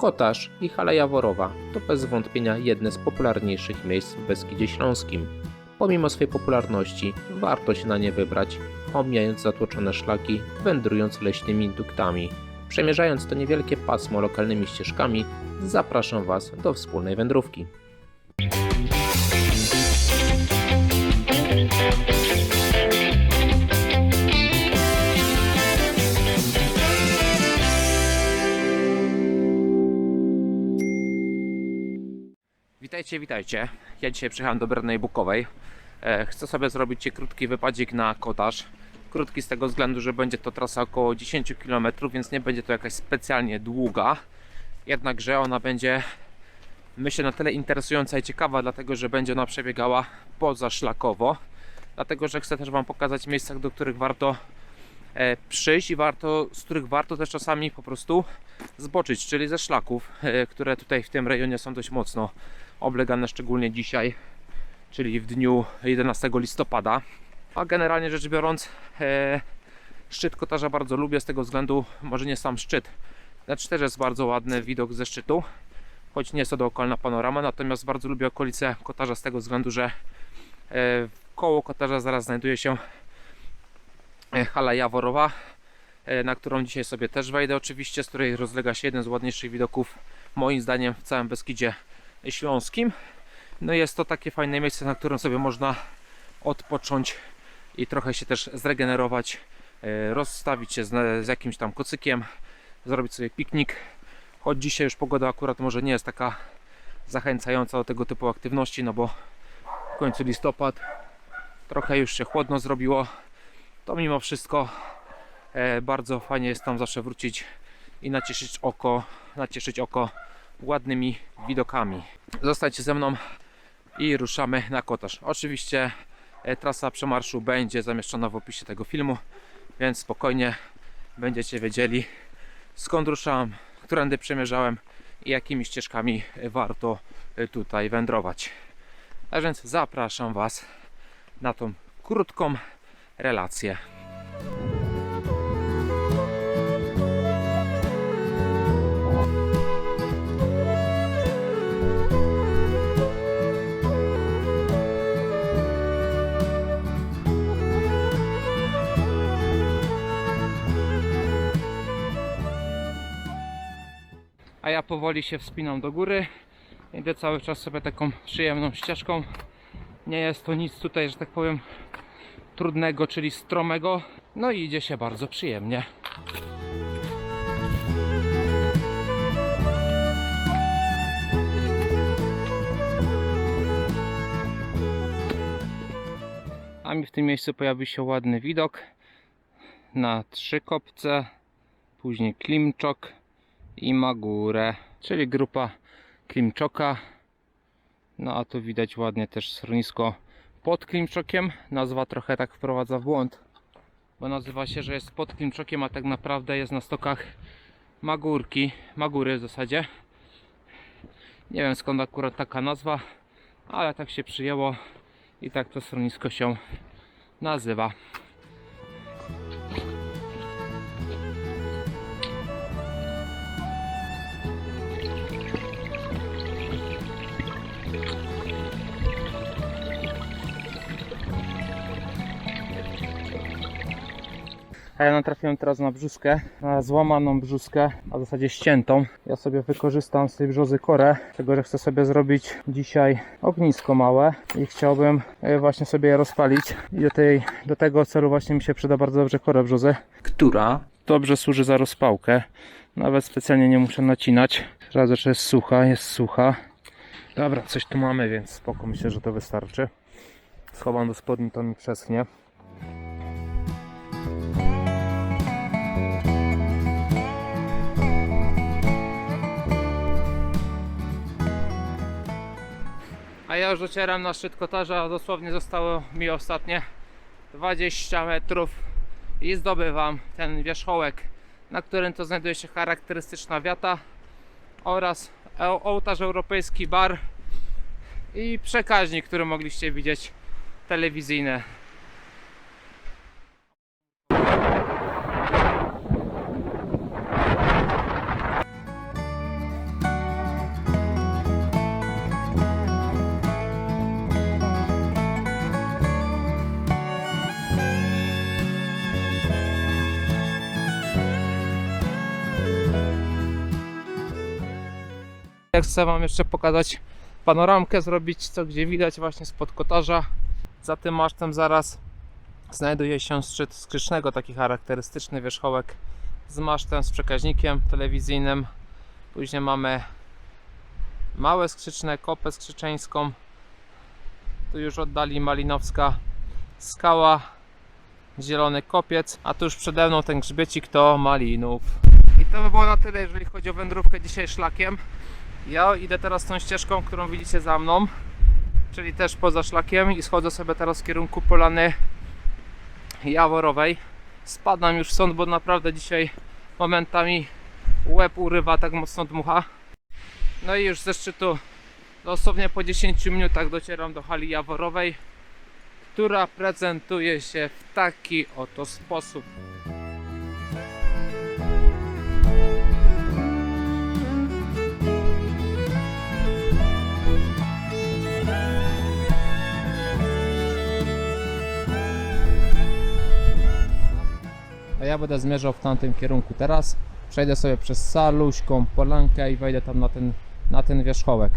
Kotarz i Hala Jaworowa to bez wątpienia jedne z popularniejszych miejsc w Beskidzie Śląskim. Pomimo swej popularności warto się na nie wybrać, omijając zatłoczone szlaki, wędrując leśnymi duktami. Przemierzając to niewielkie pasmo lokalnymi ścieżkami, zapraszam Was do wspólnej wędrówki. Witajcie, witajcie. Ja dzisiaj przyjechałem do Brnej Bukowej. E, Chcę sobie zrobić krótki wypadzik na kotarz. Krótki z tego względu, że będzie to trasa około 10 km, więc nie będzie to jakaś specjalnie długa. Jednakże ona będzie, myślę, na tyle interesująca i ciekawa, dlatego że będzie ona przebiegała pozaszlakowo. Dlatego, że chcę też Wam pokazać miejsca, do których warto e, przyjść i warto, z których warto też czasami po prostu zboczyć, czyli ze szlaków, e, które tutaj w tym rejonie są dość mocno oblegane, szczególnie dzisiaj, czyli w dniu 11 listopada. A generalnie rzecz biorąc, e, szczyt kotarza bardzo lubię z tego względu, może nie sam szczyt, lecz też jest bardzo ładny widok ze szczytu, choć nie jest to dookolna panorama, natomiast bardzo lubię okolice kotarza z tego względu, że e, koło kotarza zaraz znajduje się e, hala Jaworowa, e, na którą dzisiaj sobie też wejdę oczywiście, z której rozlega się jeden z ładniejszych widoków moim zdaniem w całym Beskidzie Śląskim. No jest to takie fajne miejsce, na którym sobie można odpocząć i trochę się też zregenerować, e, rozstawić się z, z jakimś tam kocykiem, zrobić sobie piknik. Choć dzisiaj już pogoda akurat może nie jest taka zachęcająca do tego typu aktywności, no bo w końcu listopad, trochę już się chłodno zrobiło, to mimo wszystko e, bardzo fajnie jest tam zawsze wrócić i nacieszyć oko, nacieszyć oko ładnymi widokami. Zostańcie ze mną i ruszamy na kotarz. Oczywiście e, trasa przemarszu będzie zamieszczona w opisie tego filmu, więc spokojnie będziecie wiedzieli skąd ruszałem, którędy przemierzałem i jakimi ścieżkami warto e, tutaj wędrować. A więc zapraszam Was na tą krótką relację. Ja powoli się wspinam do góry. Idę cały czas sobie taką przyjemną ścieżką. Nie jest to nic tutaj, że tak powiem, trudnego, czyli stromego. No i idzie się bardzo przyjemnie. A mi w tym miejscu pojawi się ładny widok na trzy kopce, później Klimczok i Magurę, czyli grupa Klimczoka. No a tu widać ładnie też schronisko pod Klimczokiem. Nazwa trochę tak wprowadza w błąd, bo nazywa się, że jest pod Klimczokiem, a tak naprawdę jest na stokach Magórki, Magury w zasadzie. Nie wiem skąd akurat taka nazwa, ale tak się przyjęło i tak to schronisko się nazywa. A ja natrafiłem teraz na brzuskę, na złamaną brzuskę, a w zasadzie ściętą. Ja sobie wykorzystam z tej brzozy korę, tego że chcę sobie zrobić dzisiaj ognisko małe i chciałbym e, właśnie sobie je rozpalić. I do, tej, do tego celu właśnie mi się przyda bardzo dobrze kora brzozy, która dobrze służy za rozpałkę. Nawet specjalnie nie muszę nacinać. Radzę, że jest sucha, jest sucha. Dobra, coś tu mamy, więc spoko, myślę, że to wystarczy. Schowam do spodni, to mi przeschnie. Ja już docieram na szczyt kotarza, dosłownie zostało mi ostatnie 20 metrów i zdobywam ten wierzchołek, na którym to znajduje się charakterystyczna wiata oraz ołtarz europejski bar i przekaźnik, który mogliście widzieć telewizyjne. Jak chcę Wam jeszcze pokazać panoramkę, zrobić co gdzie widać właśnie spod kotarza. Za tym masztem zaraz znajduje się szczyt skrzycznego, taki charakterystyczny wierzchołek z masztem, z przekaźnikiem telewizyjnym. Później mamy małe skrzyczne, kopę skrzyczeńską. Tu już oddali Malinowska skała, zielony kopiec, a tu już przede mną ten grzbiecik to Malinów. I to by było na tyle, jeżeli chodzi o wędrówkę dzisiaj szlakiem. Ja idę teraz tą ścieżką, którą widzicie za mną, czyli też poza szlakiem i schodzę sobie teraz w kierunku polany jaworowej. Spadam już stąd, bo naprawdę dzisiaj momentami łeb urywa, tak mocno dmucha. No i już ze szczytu dosłownie po 10 minutach docieram do hali jaworowej, która prezentuje się w taki oto sposób. A ja będę zmierzał w tamtym kierunku teraz. Przejdę sobie przez Saluśką, Polankę i wejdę tam na ten, na ten wierzchołek.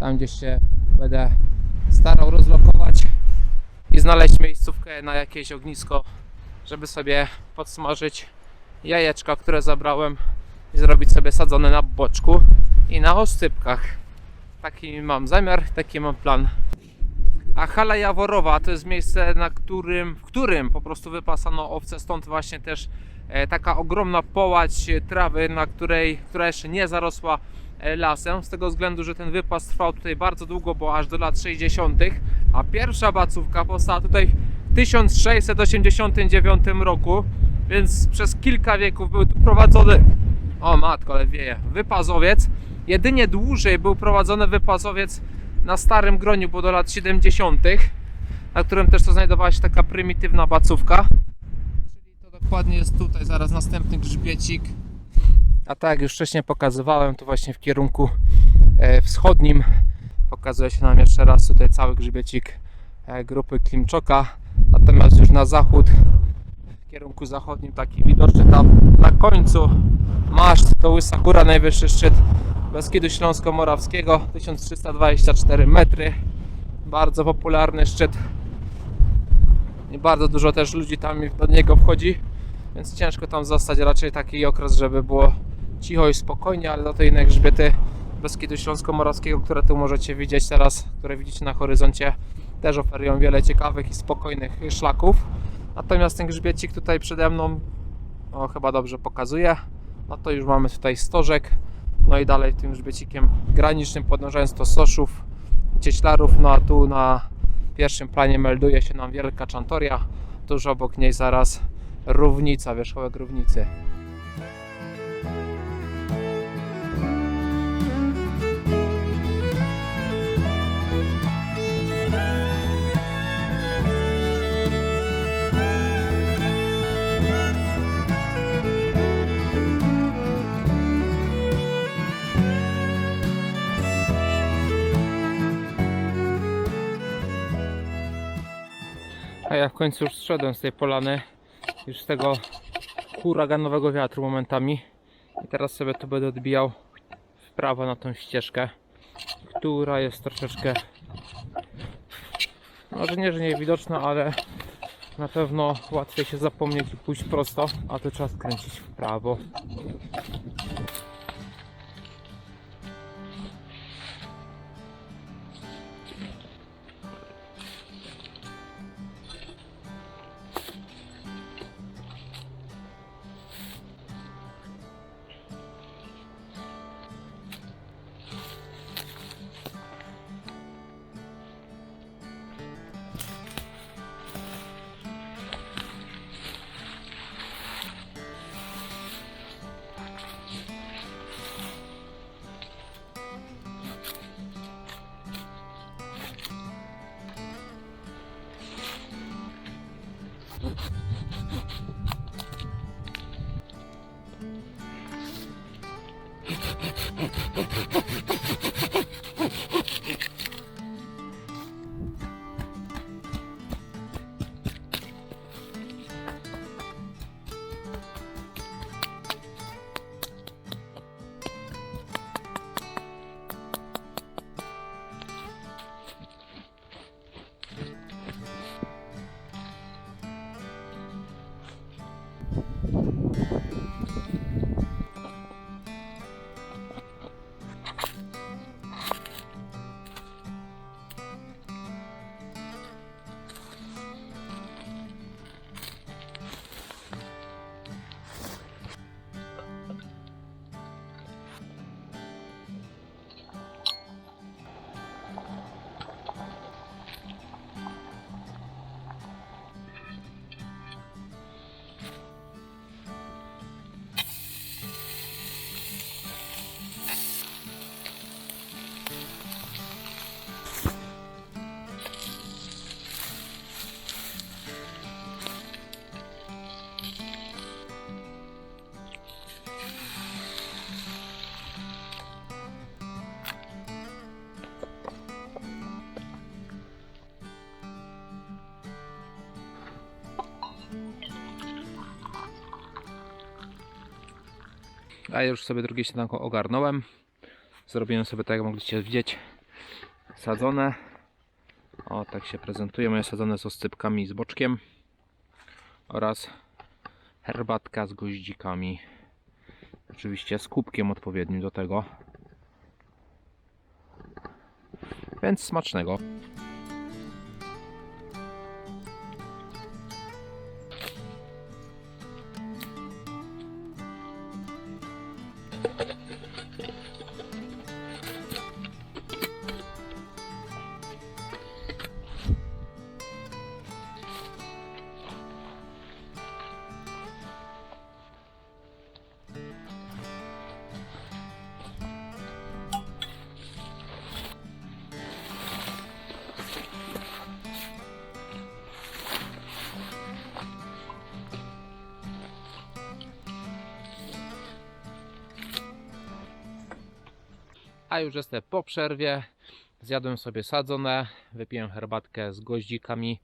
Tam gdzieś się będę starał rozlokować i znaleźć miejscówkę na jakieś ognisko, żeby sobie podsmażyć jajeczka, które zabrałem i zrobić sobie sadzone na boczku i na osypkach. Taki mam zamiar, taki mam plan. A hala Jaworowa to jest miejsce, na którym, w którym po prostu wypasano owce, stąd właśnie też e, taka ogromna połać trawy, na której, która jeszcze nie zarosła e, lasem, z tego względu, że ten wypas trwał tutaj bardzo długo, bo aż do lat 60., a pierwsza bacówka powstała tutaj w 1689 roku, więc przez kilka wieków był tu prowadzony, o matko, ale wieje, wypazowiec. Jedynie dłużej był prowadzony wypazowiec na Starym Groniu, bo do lat 70., na którym też to znajdowała się taka prymitywna bacówka. Czyli to dokładnie jest tutaj, zaraz następny grzbiecik. A tak jak już wcześniej pokazywałem, to właśnie w kierunku e, wschodnim pokazuje się nam jeszcze raz tutaj cały grzbiecik e, grupy Klimczoka. Natomiast już na zachód, w kierunku zachodnim, taki widoczny tam na końcu maszt, to Łysa Góra, najwyższy szczyt Beskidu Śląsko-Morawskiego, 1324 metry. Bardzo popularny szczyt. I bardzo dużo też ludzi tam do niego wchodzi, więc ciężko tam zostać. Raczej taki okres, żeby było cicho i spokojnie, ale za to inne grzbiety Beskidu Śląsko-Morawskiego, które tu możecie widzieć teraz, które widzicie na horyzoncie, też oferują wiele ciekawych i spokojnych szlaków. Natomiast ten grzbiecik tutaj przede mną o, chyba dobrze pokazuje. No to już mamy tutaj stożek. No i dalej tym grzbiecikiem granicznym podążając do Soszów, Cieślarów. No a tu na pierwszym planie melduje się nam wielka czantoria. Tuż obok niej zaraz równica, wierzchołek równicy. A ja w końcu już zszedłem z tej polany, już z tego huraganowego wiatru momentami. I teraz sobie tu będę odbijał w prawo na tą ścieżkę, która jest troszeczkę, może nie, że niewidoczna, ale na pewno łatwiej się zapomnieć i pójść prosto, a tu trzeba skręcić w prawo. どっち? A ja już sobie drugie śniadanko ogarnąłem. Zrobiłem sobie tak jak mogliście widzieć sadzone. O tak się prezentuje. Moje sadzone z oscypkami z boczkiem. Oraz herbatka z goździkami. Oczywiście z kubkiem odpowiednim do tego. Więc smacznego. A już jestem po przerwie. Zjadłem sobie sadzone, wypiłem herbatkę z goździkami,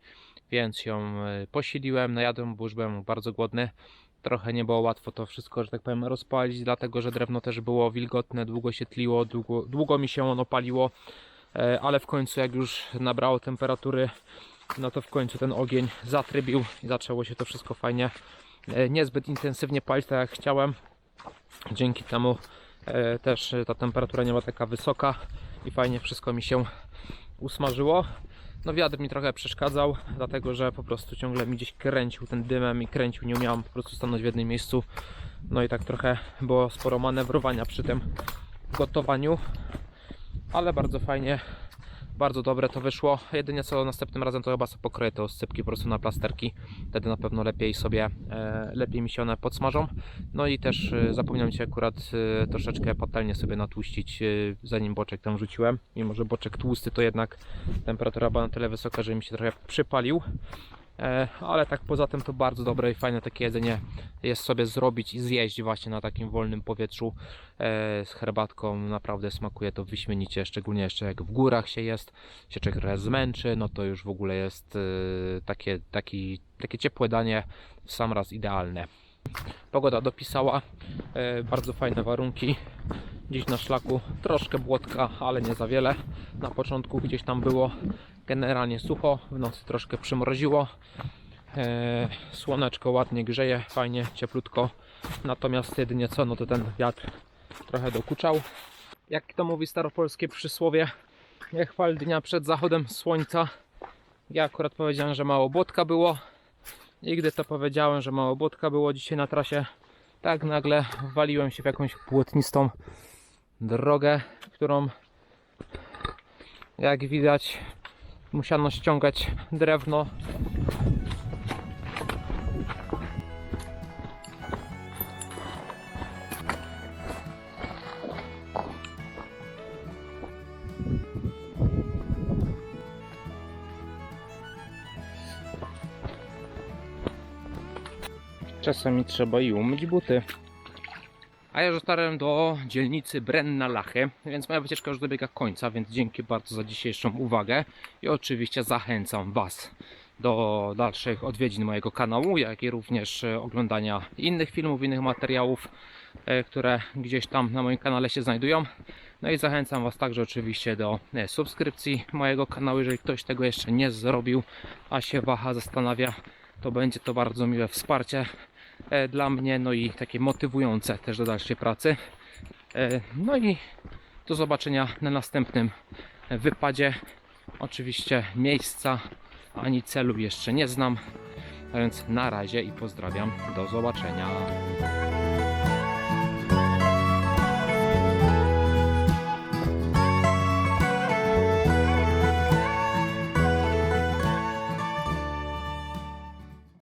więc ją y, posiliłem, najadłem, bo już byłem bardzo głodny. Trochę nie było łatwo to wszystko, że tak powiem, rozpalić, dlatego że drewno też było wilgotne, długo się tliło, długo, długo mi się ono paliło, e, ale w końcu jak już nabrało temperatury, no to w końcu ten ogień zatrybił i zaczęło się to wszystko fajnie, e, niezbyt intensywnie palić tak jak chciałem. Dzięki temu też e, ta temperatura nie była taka wysoka i fajnie wszystko mi się usmażyło. No wiatr mi trochę przeszkadzał, dlatego że po prostu ciągle mi gdzieś kręcił ten dymem i kręcił, nie umiałem po prostu stanąć w jednym miejscu. No i tak trochę było sporo manewrowania przy tym gotowaniu, ale bardzo fajnie, bardzo dobre to wyszło. Jedynie co następnym razem to chyba sobie pokroję te oscypki po prostu na plasterki, wtedy na pewno lepiej sobie, e, lepiej mi się one podsmażą. No i też e, zapomniałem się akurat e, troszeczkę patelnię sobie natłuścić, zanim boczek tam rzuciłem. Mimo, że boczek tłusty, to jednak temperatura była na tyle wysoka, że mi się trochę przypalił. E, Ale tak poza tym to bardzo dobre i fajne takie jedzenie jest sobie zrobić i zjeść właśnie na takim wolnym powietrzu e, z herbatką. Naprawdę smakuje to wyśmienicie, szczególnie jeszcze jak w górach się jest, się człowiek zmęczy, no to już w ogóle jest e, takie, taki, takie ciepłe danie w sam raz idealne. Pogoda dopisała, bardzo fajne warunki. Dziś na szlaku troszkę błotka, ale nie za wiele. Na początku gdzieś tam było generalnie sucho, w nocy troszkę przymroziło. E, słoneczko ładnie grzeje, fajnie, cieplutko. Natomiast jedynie co, no to ten wiatr trochę dokuczał. Jak to mówi staropolskie przysłowie, nie chwal dnia przed zachodem słońca. Ja akurat powiedziałem, że mało błotka było. I gdy to powiedziałem, że mało błotka było dzisiaj na trasie, tak nagle waliłem się w jakąś błotnistą drogę, którą jak widać musiano ściągać drewno. Czasami trzeba i umyć buty. A ja dotarłem do dzielnicy Brenna Lache, więc moja wycieczka już dobiega końca, więc dzięki bardzo za dzisiejszą uwagę i oczywiście zachęcam Was do dalszych odwiedzin mojego kanału, jak i również e, oglądania innych filmów, innych materiałów, e, które gdzieś tam na moim kanale się znajdują. No i zachęcam Was także oczywiście do e, subskrypcji mojego kanału, jeżeli ktoś tego jeszcze nie zrobił, a się waha, zastanawia, to będzie to bardzo miłe wsparcie dla mnie, no i takie motywujące też do dalszej pracy. E, No i do zobaczenia na następnym wypadzie. Oczywiście miejsca ani celu jeszcze nie znam, a więc na razie i pozdrawiam. Do zobaczenia.